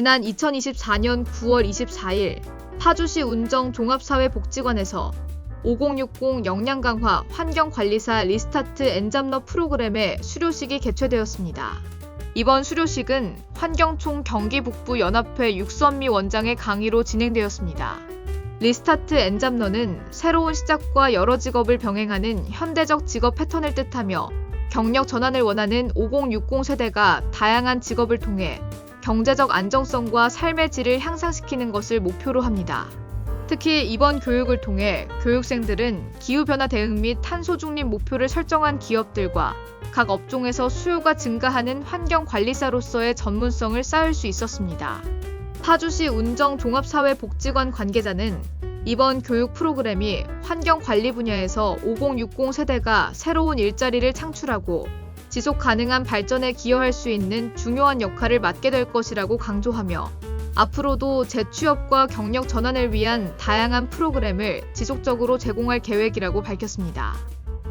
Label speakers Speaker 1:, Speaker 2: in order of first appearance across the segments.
Speaker 1: 지난 2024년 9월 24일 파주시 운정 종합사회복지관에서 5060 역량 강화 환경관리사 리스타트 엔잡러 프로그램의 수료식이 개최되었습니다. 이번 수료식은 환경총 경기북부 연합회 육선미 원장의 강의로 진행되었습니다. 리스타트 엔잡러는 새로운 시작과 여러 직업을 병행하는 현대적 직업 패턴을 뜻하며 경력 전환을 원하는 5060 세대가 다양한 직업을 통해 경제적 안정성과 삶의 질을 향상시키는 것을 목표로 합니다. 특히 이번 교육을 통해 교육생들은 기후변화 대응 및 탄소 중립 목표를 설정한 기업들과 각 업종에서 수요가 증가하는 환경 관리사로서의 전문성을 쌓을 수 있었습니다. 파주시 운정 종합사회복지관 관계자는 이번 교육 프로그램이 환경 관리 분야에서 5060 세대가 새로운 일자리를 창출하고 지속 가능한 발전에 기여할 수 있는 중요한 역할을 맡게 될 것이라고 강조하며 앞으로도 재취업과 경력 전환을 위한 다양한 프로그램을 지속적으로 제공할 계획이라고 밝혔습니다.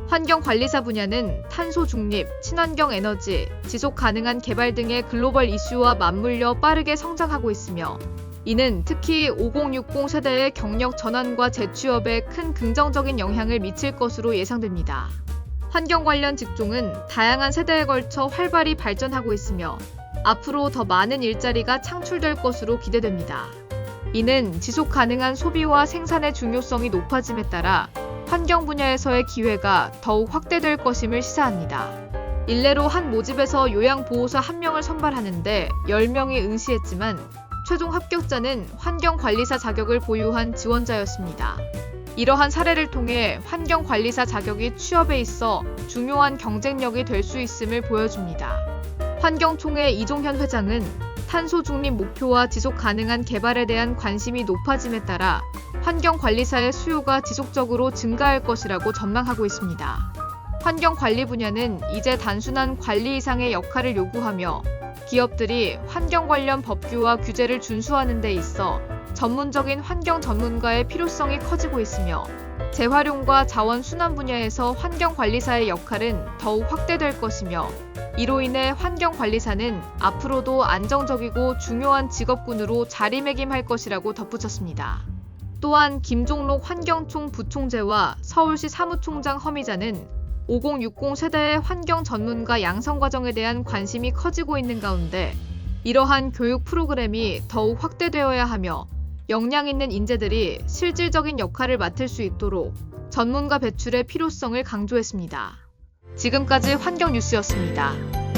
Speaker 1: 환경관리사 분야는 탄소 중립, 친환경 에너지, 지속 가능한 개발 등의 글로벌 이슈와 맞물려 빠르게 성장하고 있으며 이는 특히 5060 세대의 경력 전환과 재취업에 큰 긍정적인 영향을 미칠 것으로 예상됩니다. 환경 관련 직종은 다양한 세대에 걸쳐 활발히 발전하고 있으며 앞으로 더 많은 일자리가 창출될 것으로 기대됩니다. 이는 지속 가능한 소비와 생산의 중요성이 높아짐에 따라 환경 분야에서의 기회가 더욱 확대될 것임을 시사합니다. 일례로 한 모집에서 요양보호사 1명을 선발하는데 10명이 응시했지만 최종 합격자는 환경관리사 자격을 보유한 지원자였습니다. 이러한 사례를 통해 환경관리사 자격이 취업에 있어 중요한 경쟁력이 될 수 있음을 보여줍니다. 환경총회 이종현 회장은 탄소 중립 목표와 지속 가능한 개발에 대한 관심이 높아짐에 따라 환경관리사의 수요가 지속적으로 증가할 것이라고 전망하고 있습니다. 환경관리 분야는 이제 단순한 관리 이상의 역할을 요구하며 기업들이 환경 관련 법규와 규제를 준수하는 데 있어 전문적인 환경 전문가의 필요성이 커지고 있으며 재활용과 자원 순환 분야에서 환경 관리사의 역할은 더욱 확대될 것이며 이로 인해 환경 관리사는 앞으로도 안정적이고 중요한 직업군으로 자리매김할 것이라고 덧붙였습니다. 또한 김종록 환경총 부총재와 서울시 사무총장 허미자는 5060 세대의 환경 전문가 양성 과정에 대한 관심이 커지고 있는 가운데 이러한 교육 프로그램이 더욱 확대되어야 하며 역량 있는 인재들이 실질적인 역할을 맡을 수 있도록 전문가 배출의 필요성을 강조했습니다. 지금까지 환경 뉴스였습니다.